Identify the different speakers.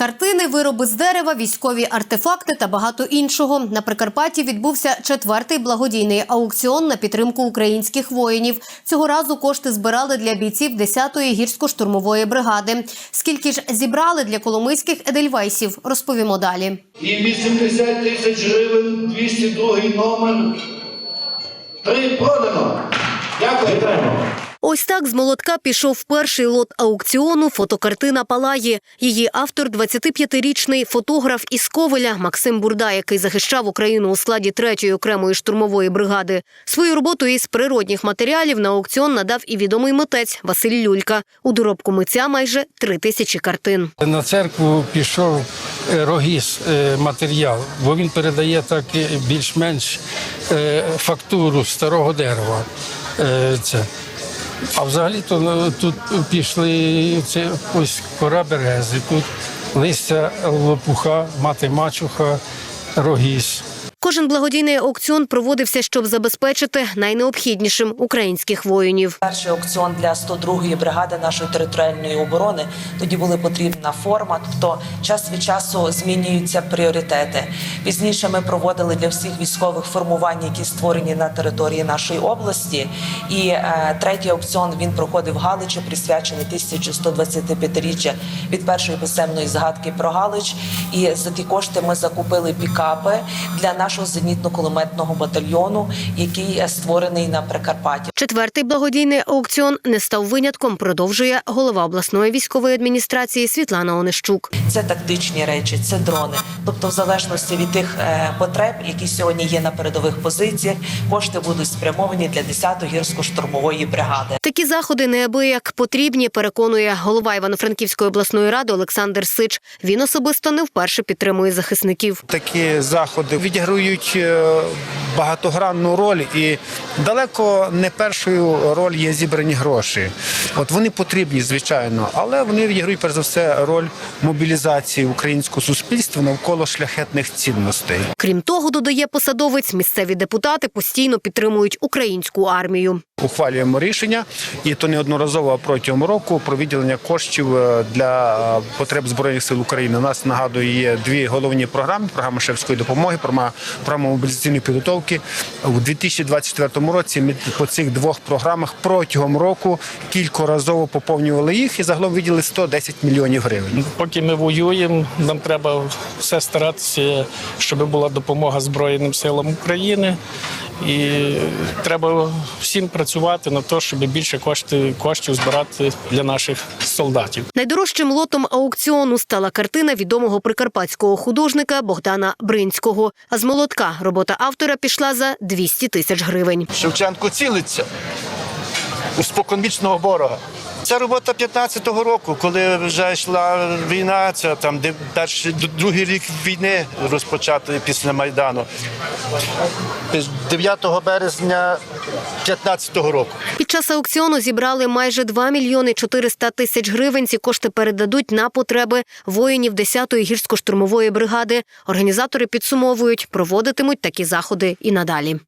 Speaker 1: Картини, вироби з дерева, військові артефакти та багато іншого. На Прикарпатті відбувся четвертий благодійний аукціон на підтримку українських воїнів. Цього разу кошти збирали для бійців 10-ї гірсько-штурмової бригади. Скільки ж зібрали для коломийських едельвейсів, розповімо далі.
Speaker 2: І 80 тисяч гривень, 202 номер. Три продано. Дякую.
Speaker 1: Ось так з молотка пішов перший лот аукціону «Фотокартина Палає». Її автор – 25-річний фотограф із Ковеля Максим Бурда, який захищав Україну у складі 3-ї окремої штурмової бригади. Свою роботу із природних матеріалів на аукціон надав і відомий митець Василь Люлька. У доробку митця майже три тисячі картин.
Speaker 3: На церкву пішов е, рогіз е, матеріал, бо він передає так більш-менш е, фактуру старого дерева. Це. А взагалі то ну, тут пішли це ось кора берези, тут листя лопуха, мати мачуха, рогіз.
Speaker 1: Кожен благодійний аукціон проводився, щоб забезпечити найнеобхіднішим українських воїнів.
Speaker 4: Перший аукціон для 102-ї бригади нашої територіальної оборони. Тоді була потрібна форма, тобто час від часу змінюються пріоритети. Пізніше ми проводили для всіх військових формувань, які створені на території нашої області. І е, третій аукціон він проходив в Галичі, присвячений 1125-річчя від першої писемної згадки про Галич. І за ті кошти ми закупили пікапи для нашого зенітно-кулеметного батальйону, який е, створений на Прикарпатті.
Speaker 1: Четвертий благодійний аукціон не став винятком, продовжує голова обласної військової адміністрації Світлана Онищук.
Speaker 4: Це тактичні речі, це дрони. Тобто, в залежності від тих е, потреб, які сьогодні є на передових позиціях, кошти будуть спрямовані для 10-ї гірсько-штурмової бригади.
Speaker 1: Такі заходи неабияк потрібні, переконує голова Івано-Франківської обласної ради Олександр Сич. Він особисто не вперше підтримує захисників.
Speaker 5: Такі заходи відіграють е, багатогранну роль, і далеко не першою роль є зібрані гроші. От вони потрібні, звичайно, але вони відіграють перш за все роль мобілізації українського суспільства навколо шляхетних цінностей.
Speaker 1: Крім того, додає посадовець, місцеві депутати постійно підтримують українську армію.
Speaker 5: Ухвалюємо рішення, і то неодноразово протягом року про виділення коштів е, для е, потреб збройних сил України. У нас нагадую є дві головні програми: програма шефської допомоги, програма програма мобілізаційної підготовки. У 2024 році ми по цих двох програмах протягом року кількоразово поповнювали їх і загалом виділили 110 мільйонів гривень.
Speaker 6: Поки ми воюємо, нам треба все старатися, щоб була допомога Збройним силам України. І треба всім працювати на те, щоб більше коштів, коштів збирати для наших солдатів.
Speaker 1: Найдорожчим лотом аукціону стала картина відомого прикарпатського художника Богдана Бринського. А з молотка робота автора пішла за 200 тисяч гривень.
Speaker 7: Шевченко цілиться у споконвічного ворога. Це робота 15-го року, коли вже йшла війна, це там де перший другий рік війни розпочатий після Майдану. 9 березня 15-го року.
Speaker 1: Під час аукціону зібрали майже 2 мільйони 400 тисяч гривень. Ці кошти передадуть на потреби воїнів 10-ї гірсько-штурмової бригади. Організатори підсумовують, проводитимуть такі заходи і надалі.